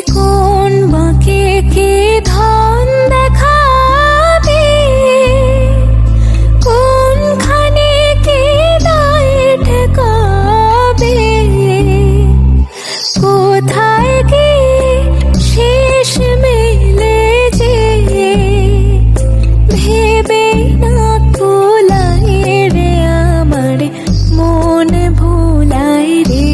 কোন বাঁকে কে ধন দেখাবে? কোনখানে কে দায় ঠেকাবে? কোথায় কে শেষ মেলে যে? ভেবে না ভোলাই রে আমার মন ভোলাই রে।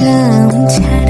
গ্রাম ছাড়া